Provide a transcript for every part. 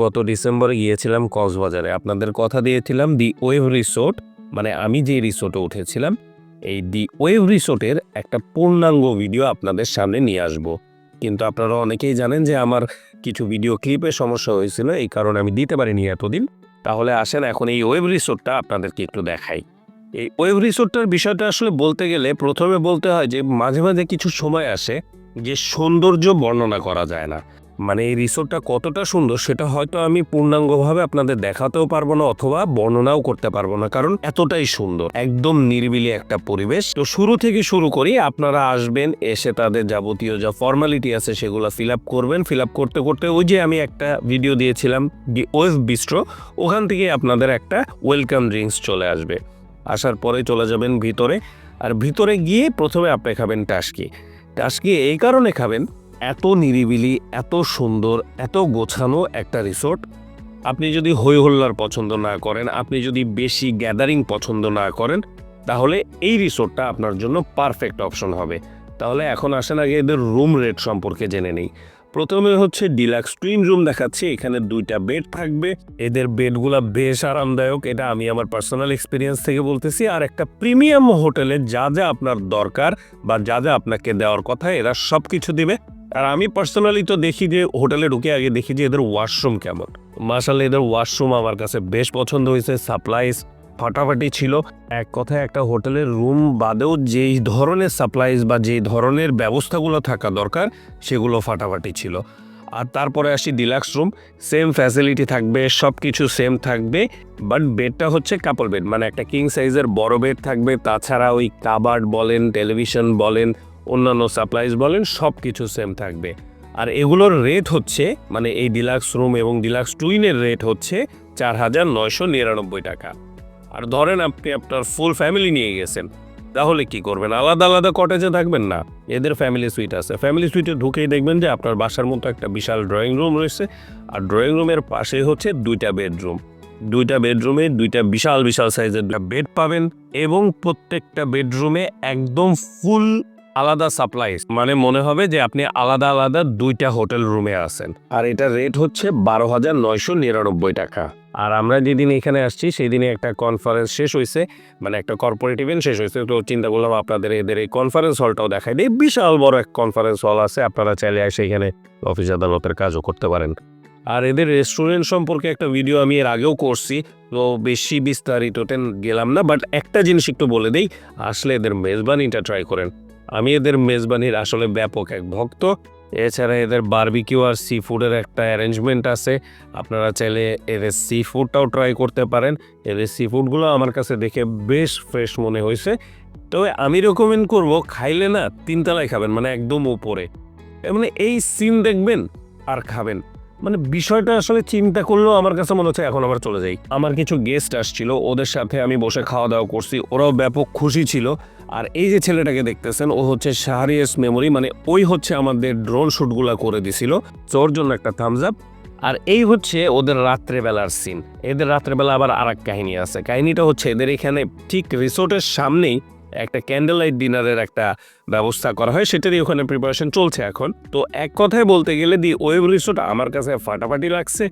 গত ডিসেম্বরে গিয়েছিলাম কক্সবাজারে। আপনাদের কথা দিয়েছিলাম দি ওয়েভ রিসোর্ট মানে আমি যে রিসোর্টে উঠেছিলাম, এই দি ওয়েভ রিসোর্টের একটা পূর্ণাঙ্গ ভিডিও আপনাদের সামনে নিয়ে আসব। কিন্তু আপনারা অনেকেই জানেন যে আমার কিছু ভিডিও ক্লিপে সমস্যা হয়েছিল, এই কারণে আমি দিতে পারিনি এতদিন। তাহলে আসেন এখন এই ওয়েব রিসোর্টটা আপনাদেরকে একটু দেখাই। এই ওয়েব রিসোর্টটার বিষয়টা আসলে বলতে গেলে প্রথমে বলতে হয় যে মাঝে মাঝে কিছু সময় আসে যে সৌন্দর্য বর্ণনা করা যায় না। মানে এই রিসোর্টটা কতটা সুন্দর সেটা হয়তো আমি পূর্ণাঙ্গভাবে আপনাদের দেখাতেও পারব না অথবা বর্ণনাও করতে পারব না, কারণ এতটাই সুন্দর, একদম নিরিবিলি একটা পরিবেশ। তো শুরু থেকে শুরু করি, আপনারা আসবেন, এসে তাদের যাবতীয় যা ফর্মালিটি আছে সেগুলো ফিল আপ করবেন। ফিল আপ করতে করতে ওই যে আমি একটা ভিডিও দিয়েছিলাম ওয়েভ বিস্ট্রো ওখান থেকে আপনাদের একটা ওয়েলকাম ড্রিঙ্কস চলে আসবে। আসার পরে চলে যাবেন ভিতরে, আর ভিতরে গিয়ে প্রথমে আপনি খাবেন টাসকি। টাসকি এই কারণে খাবেন এত নিরিবিলি, এত সুন্দর, এত গোছানো একটা রিসোর্ট। আপনি যদি হই হল্লার পছন্দ না করেন, আপনি যদি বেশি গ্যাদারিং পছন্দ না করেন, তাহলে এই রিসোর্টটা আপনার জন্য পারফেক্ট অপশন হবে। তাহলে এখন আসেন আগে এদের রুম রেট সম্পর্কে জেনে নেই। প্রথমে হচ্ছে ডিলাক্স টুইন রুম দেখাচ্ছি, এখানে দুইটা বেড থাকবে। এদের বেডগুলা বেশ আরামদায়ক, এটা আমি আমার পার্সোনাল এক্সপিরিয়েন্স থেকে বলতেছি। আর একটা প্রিমিয়াম হোটেলে যা যা আপনার দরকার বা যা যা আপনাকে দেওয়ার কথা, এরা সব কিছু দিবে। আর আমি পার্সোনালি তো দেখি যে হোটেলে ঢুকে আগে দেখি যে এদের ওয়াশরুম কেমন। মাসাল এদের ওয়াশরুম আমার কাছে বেশ পছন্দ হয়েছে সাপ্লাইজ ফাটাফাটি ছিল। এক কথায় একটা হোটেলের রুম বাদেও যেই ধরনের সাপ্লাইজ বা যেই ধরনের ব্যবস্থাগুলো থাকা দরকার, সেগুলো ফাটাফাটি ছিল। আর তারপরে আসি ডিলাক্স রুম সেম ফ্যাসিলিটি থাকবে সব কিছু সেম থাকবে বাট বেডটা হচ্ছে কাপল বেড মানে একটা কিং সাইজের বড় বেড থাকবে। তাছাড়া ওই কাবার্ড বলেন টেলিভিশন বলেন অন্যান্য সাপ্লাইজ বলেন সব কিছু সেম থাকবে। আর এগুলোর রেট হচ্ছে মানে এই ডিলাক্স রুম এবং ডিলাক্স টুইনের রেট হচ্ছে চার হাজার নয়শো নিরানব্বই টাকা। আর ধরেন আপনি আপনার ফুল ফ্যামিলি নিয়ে গেছেন, তাহলে কি করবেন? আলাদা আলাদা কটেজে থাকবেন না? এদের ফ্যামিলি সুইট আছে। ফ্যামিলি সুইটে ঢুকেই দেখবেন যে আপনার বাসার মতো একটা বিশাল ড্রয়িং রুম রয়েছে। আর ড্রয়িং রুমের পাশে হচ্ছে দুইটা বেডরুম দুইটা বেডরুমে দুইটা বিশাল বিশাল সাইজের বেড পাবেন এবং প্রত্যেকটা বেডরুমে একদম ফুল আলাদা সাপ্লাইজ মানে মনে হবে যে আপনি আলাদা আলাদা দুইটা হোটেল রুমে আছেন। আর এটা রেট হচ্ছে বারো হাজার নয়শো নিরানব্বই টাকা। আর আমরা যেদিন এখানে আসছি সেই দিনে একটা কনফারেন্স শেষ হয়েছে মানে একটা কর্পোরেট ইভেন্ট শেষ হয়েছে তো চিন্তা করলাম আপনাদের এদের এই কনফারেন্স হলটাও দেখাই দিই। বিশাল বড় এক কনফারেন্স হল আছে, আপনারা চাইলে এসে এখানে অফিস আদালতের কাজও করতে পারেন। আর এদের রেস্টুরেন্ট সম্পর্কে একটা ভিডিও আমি এর আগেও করছি, তো বেশি বিস্তারিত টেন গেলাম না বাট একটা জিনিস একটু বলে দেই, আসলে এদের মেজবানিটা ট্রাই করেন। আমি এদের মেজবানির আসলে ব্যাপক এক ভক্ত। এছাড়া এদের বারবিকিউ আর সি ফুডের একটা অ্যারেঞ্জমেন্ট আছে। আপনারা চাইলে এদের সি ফুডটাও ট্রাই করতে পারেন। এদের সি ফুডগুলো আমার কাছে দেখে বেশ ফ্রেশ মনে হয়েছে। তবে আমি রেকমেন্ড করব, খাইলে না তিনতলায় খাবেন মানে একদম উপরে। মানে এই সিন দেখবেন আর খাবেন। মানে বিষয়টা আসলে চিন্তা করলেও আমার কাছে মনে হচ্ছে এখন আবার চলে যাই। আমার কিছু গেস্ট আসছিল, ওদের সাথে আমি বসে খাওয়া দাওয়া করছি, ওরাও ব্যাপক খুশি ছিল। আর এই যে ছেলেটাকে দেখতেছেন, ও হচ্ছে শাহরিয়াস মেমোরি মানে ওই হচ্ছে আমাদের ড্রোন শ্যুটগুলো করে দিছিল। ওর জন্য একটা থামস আপ আর এই হচ্ছে ওদের রাত্রেবেলার সিন এদের রাত্রেবেলা আবার আর এক কাহিনী আছে। কাহিনীটা হচ্ছে এদের এখানে ঠিক রিসোর্টের সামনেই একটা ক্যান্ডেল লাইট ডিনারের একটা ব্যবস্থা করা হয়, সেটারই ওখানে প্রিপারেশন চলছে এখন। তো এক কথায় বলতে গেলে দি ওয়েব রিসোর্ট আমার কাছে ফাটাফাটি লাগছে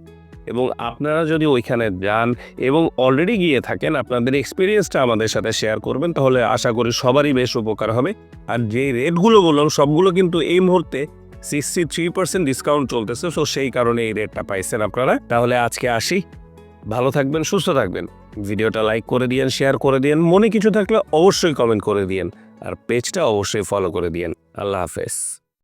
এবং আপনারা যদি ওইখানে যান এবং অলরেডি গিয়ে থাকেন, আপনাদের এক্সপিরিয়েন্সটা আমাদের সাথে শেয়ার করবেন, তাহলে আশা করি সবারই বেশ উপকার হবে। আর যে রেটগুলো বললাম, সবগুলো কিন্তু এই মুহূর্তে সিক্সটি থ্রি পার্সেন্ট ডিসকাউন্ট চলতেছে সো সেই কারণে এই রেটটা পাইছেন আপনারা। তাহলে আজকে আসি। ভালো থাকবেন, সুস্থ থাকবেন। ভিডিওটা লাইক করে দিয়েন শেয়ার করে দিয়েন, মনে কিছু থাকলে অবশ্যই কমেন্ট করে দিয়েন, আর পেজটা অবশ্যই ফলো করে দিয়েন। আল্লাহ হাফেজ।